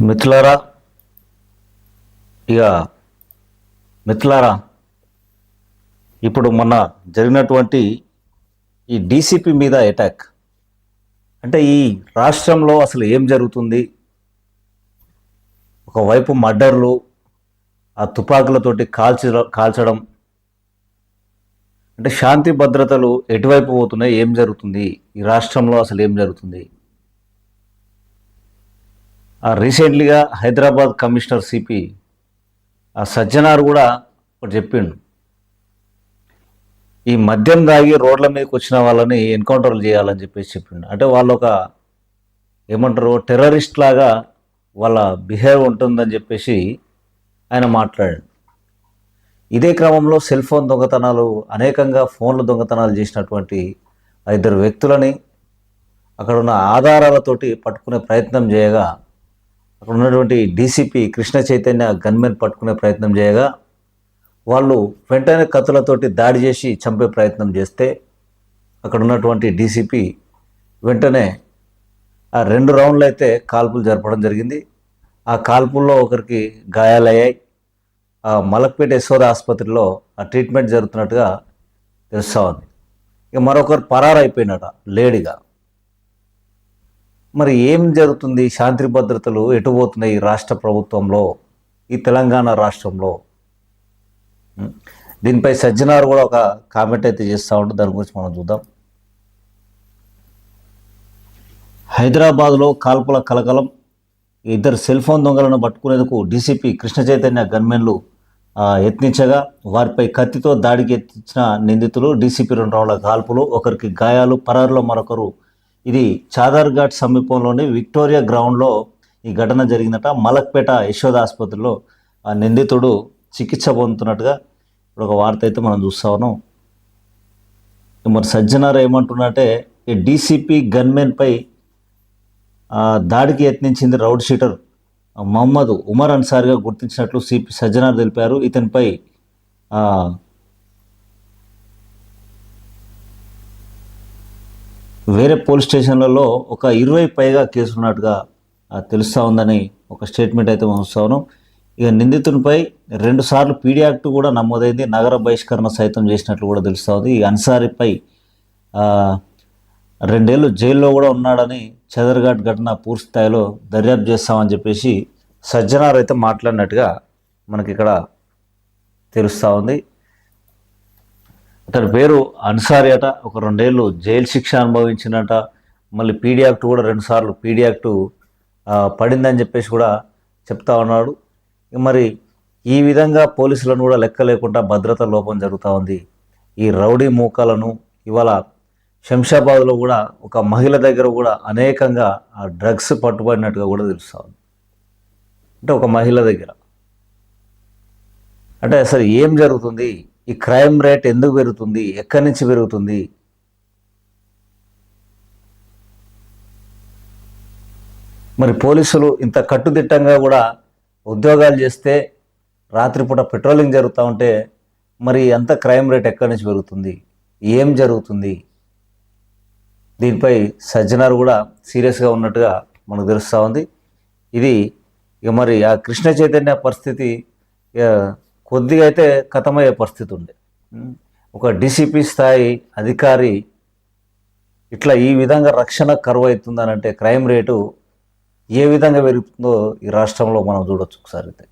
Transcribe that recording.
మిత్రులారా ఇక మిత్రులారా ఇప్పుడు మొన్న జరిగినటువంటి ఈ డీసీపీ మీద అటాక్ అంటే ఈ రాష్ట్రంలో అసలు ఏం జరుగుతుంది? ఒకవైపు మర్డర్లు ఆ తుపాకులతోటి కాల్చి కాల్చడం. అంటే శాంతి భద్రతలు ఎటువైపు పోతున్నాయి? ఏం జరుగుతుంది? ఈ రాష్ట్రంలో అసలు ఏం జరుగుతుంది? ఆ రీసెంట్లీగా హైదరాబాద్ కమిషనర్ సిపి ఆ సజ్జనార్ కూడా ఒకటి చెప్పిండు. ఈ మద్యం దాగి రోడ్ల మీదకి వచ్చిన వాళ్ళని ఎన్కౌంటర్లు చేయాలని చెప్పేసి చెప్పిండు. అంటే వాళ్ళు ఒక ఏమంటారు టెర్రరిస్ట్ లాగా వాళ్ళ బిహేవ్ ఉంటుందని చెప్పేసి ఆయన మాట్లాడాడు. ఇదే క్రమంలో సెల్ ఫోన్ దొంగతనాలు అనేకంగా ఫోన్ల దొంగతనాలు చేసినటువంటి ఆ ఇద్దరు వ్యక్తులని అక్కడ ఉన్న ఆధారాలతోటి పట్టుకునే ప్రయత్నం చేయగా అక్కడ ఉన్నటువంటి డీసీపీ కృష్ణ చైతన్య గన్మెన్ పట్టుకునే ప్రయత్నం చేయగా వాళ్ళు వెంటనే కత్తులతోటి దాడి చేసి చంపే ప్రయత్నం చేస్తే అక్కడ ఉన్నటువంటి డీసీపీ వెంటనే ఆ రెండు రౌండ్లు అయితే కాల్పులు జరపడం జరిగింది. ఆ కాల్పుల్లో ఒకరికి గాయాలయ్యాయి. ఆ మలక్పేట యశోద ఆసుపత్రిలో ఆ ట్రీట్మెంట్ జరుగుతున్నట్టుగా తెలుస్తూ ఉంది. ఇక మరొకరు పరారైపోయినట లేడీగా. మరి ఏం జరుగుతుంది? శాంతి భద్రతలు ఎటుపోతున్నాయి ఈ రాష్ట్ర ప్రభుత్వంలో ఈ తెలంగాణ రాష్ట్రంలో? దీనిపై సజ్జనార్ కూడా ఒక కామెంట్ అయితే చేస్తూ ఉంటే దాని గురించి మనం చూద్దాం. హైదరాబాద్లో కాల్పుల కలకలం ఇద్దరు సెల్ ఫోన్ దొంగలను పట్టుకునేందుకు డీసీపీ కృష్ణ చైతన్య గన్మెన్లు యత్నించగా వారిపై కత్తితో దాడికి ఎత్తించిన నిందితులు డీసీపీ రెండు రౌండ్ల కాల్పులు ఒకరికి గాయాలు పరారులో మరొకరు. ఇది చాదర్ఘాట్ సమీపంలోని విక్టోరియా గ్రౌండ్లో ఈ ఘటన జరిగిందట. మలక్పేట యశోద ఆసుపత్రిలో నిందితుడు చికిత్స పొందుతున్నట్టుగా ఇప్పుడు ఒక వార్త అయితే మనం చూస్తా ఉన్నాం. మరి సజ్జనార్ ఏమంటున్నట్టే ఈ డీసీపీ గన్మెన్పై దాడికి యత్నించింది రౌడ్ షీటర్ మహమ్మద్ ఉమర్ అన్సారిగా గుర్తించినట్లు సిపి సజ్జనార్ తెలిపారు. ఇతనిపై వేరే పోలీస్ స్టేషన్లలో ఒక ఇరవై పైగా కేసులు ఉన్నట్టుగా తెలుస్తూ ఉందని ఒక స్టేట్మెంట్ అయితే మనం చూస్తాను ఇక నిందితునిపై రెండు సార్లు పీడీ యాక్ట్ కూడా నమోదైంది. నగర బహిష్కరణ సైతం చేసినట్లు కూడా తెలుస్తుంది ఈ అన్సారీపై రెండేళ్ళు జైల్లో కూడా ఉన్నాడని చెదర్ఘాట్ ఘటన పూర్తి స్థాయిలో దర్యాప్తు చేస్తామని చెప్పేసి సజ్జనార్ అయితే మాట్లాడినట్టుగా మనకి ఇక్కడ తెలుస్తూ ఉంది. అతని పేరు అన్సారీ అట. ఒక రెండేళ్ళు జైలు శిక్ష అనుభవించినట మళ్ళీ పీడీ యాక్ట్ కూడా రెండుసార్లు పీడీ యాక్ట్ పడిందని చెప్పేసి కూడా చెప్తా ఉన్నాడు. మరి ఈ విధంగా పోలీసులను కూడా లెక్క లేకుండా భద్రత లోపం జరుగుతూ ఉంది. ఈ రౌడీ మూకలను ఇవాళ శంషాబాద్లో కూడా ఒక మహిళ దగ్గర కూడా అనేకంగా ఆ డ్రగ్స్ పట్టుబడినట్టుగా కూడా తెలుస్తూ ఉంది. అంటే ఒక మహిళ దగ్గర. అంటే అసలు ఏం జరుగుతుంది? ఈ క్రైమ్ రేట్ ఎందుకు పెరుగుతుంది? ఎక్కడి నుంచి పెరుగుతుంది? మరి పోలీసులు ఇంత కట్టుదిట్టంగా కూడా ఉద్యోగాలు చేస్తే రాత్రిపూట పెట్రోలింగ్ జరుగుతూ ఉంటే మరి ఎంత క్రైమ్ రేట్ ఎక్కడి నుంచి పెరుగుతుంది? ఏం జరుగుతుంది? దీనిపై సజ్జనార్ కూడా సీరియస్గా ఉన్నట్టుగా మనకు తెలుస్తూ ఉంది. ఇది ఇక మరి ఆ కృష్ణ చైతన్య పరిస్థితి ఇక కొద్దిగా అయితే కథమయ్యే పరిస్థితి ఉండే. ఒక డీసీపీ స్థాయి అధికారి ఇట్లా ఈ విధంగా రక్షణ కరువు అవుతుందనంటే క్రైమ్ రేటు ఏ విధంగా పెరుగుతుందో ఈ రాష్ట్రంలో మనం చూడొచ్చు ఒకసారి అయితే.